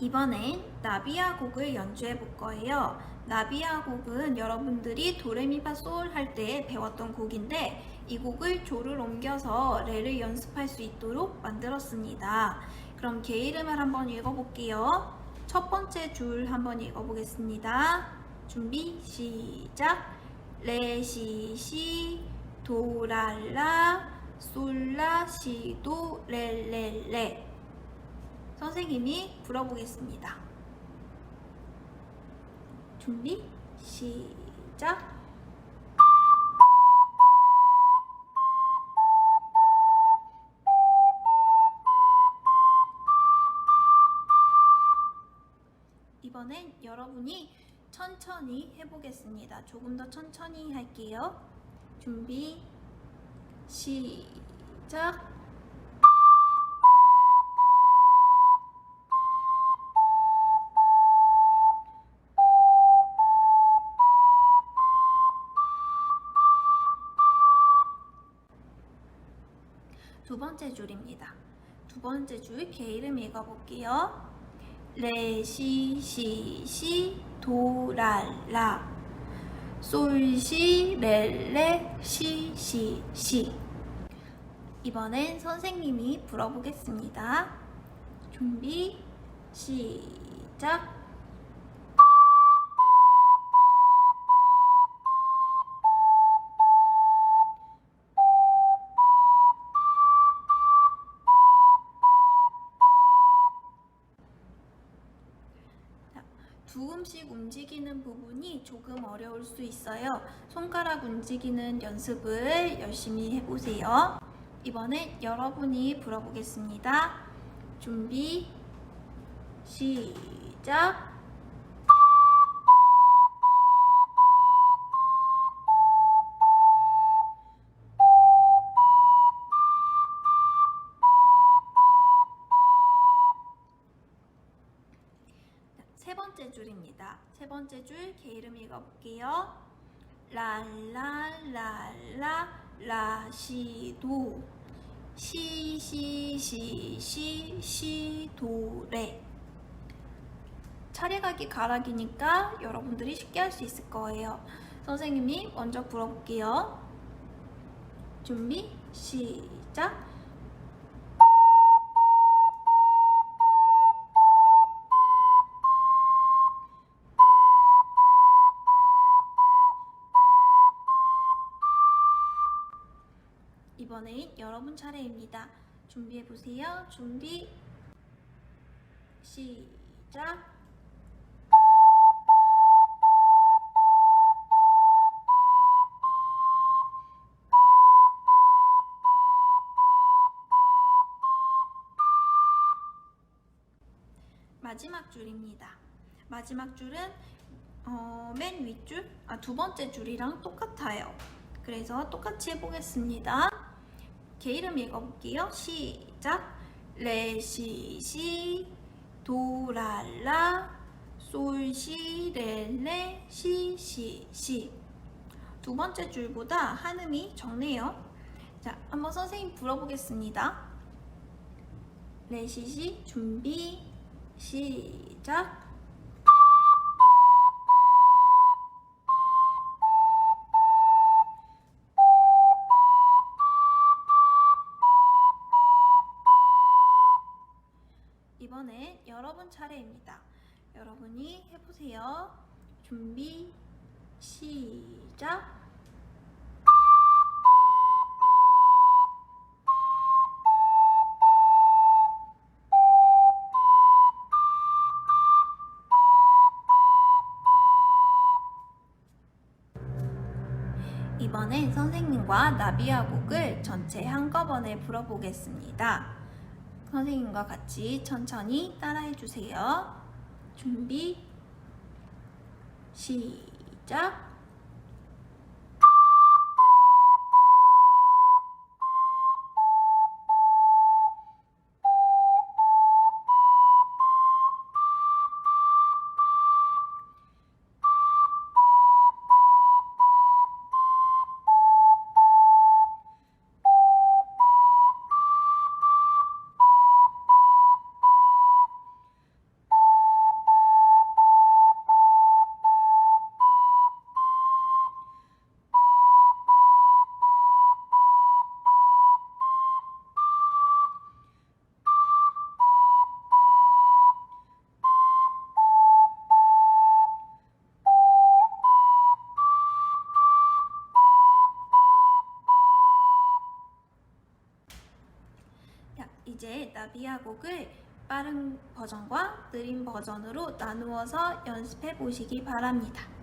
이번엔 나비야 곡을 연주해 볼 거예요. 나비야 곡은 여러분들이 도레미파 솔 할 때 배웠던 곡인데 이 곡을 조를 옮겨서 레를 연습할 수 있도록 만들었습니다. 그럼 개 이름을 한번 읽어볼게요. 첫 번째 줄 한번 읽어보겠습니다. 준비 시작. 레시시 도랄라 솔라 시도 렐렐레 선생님이 불어보겠습니다. 준비 시작. 이번엔 여러분이 천천히 해보겠습니다. 조금 더 천천히 할게요. 준비 시작. 번째 줄입니다. 두 번째 줄 개 이름 읽어볼게요. 레시시시 도랄라 솔시 렐레 시시시 이번엔 선생님이 불어보겠습니다. 준비 시작. 두음씩 움직이는 부분이 조금 어려울 수 있어요. 손가락 움직이는 연습을 열심히 해보세요. 이번엔 여러분이 불어보겠습니다. 준비, 시작. 세 줄입니다. 세 번째 줄 개 이름 읽어볼게요. 랄랄랄라 라시도 시시시시 시도레 차례가기 가락이니까 여러분들이 쉽게 할 수 있을 거예요. 선생님이 먼저 불어볼게요. 준비 시작. 이번엔 여러분 차례입니다. 준비해 보세요. 준비 시작. 마지막 줄입니다. 마지막 줄은 어, 맨 윗줄, 아, 두 번째 줄이랑 똑같아요. 그래서 똑같이 해보겠습니다. 개 이름 읽어볼게요. 시작. 레시시 도랄라 솔시 렐레 시시시 두 번째 줄보다 한음이 적네요. 자, 한번 선생님 불어보겠습니다. 레시시 준비 시작. 이번엔 여러분 차례입니다. 여러분이 해보세요. 준비, 시작. 이번엔 선생님과 나비야 곡을 전체 한꺼번에 불어보겠습니다. 선생님과 같이 천천히 따라해 주세요. 준비, 시작. 이제 나비야 곡을 빠른 버전과 느린 버전으로 나누어서 연습해 보시기 바랍니다.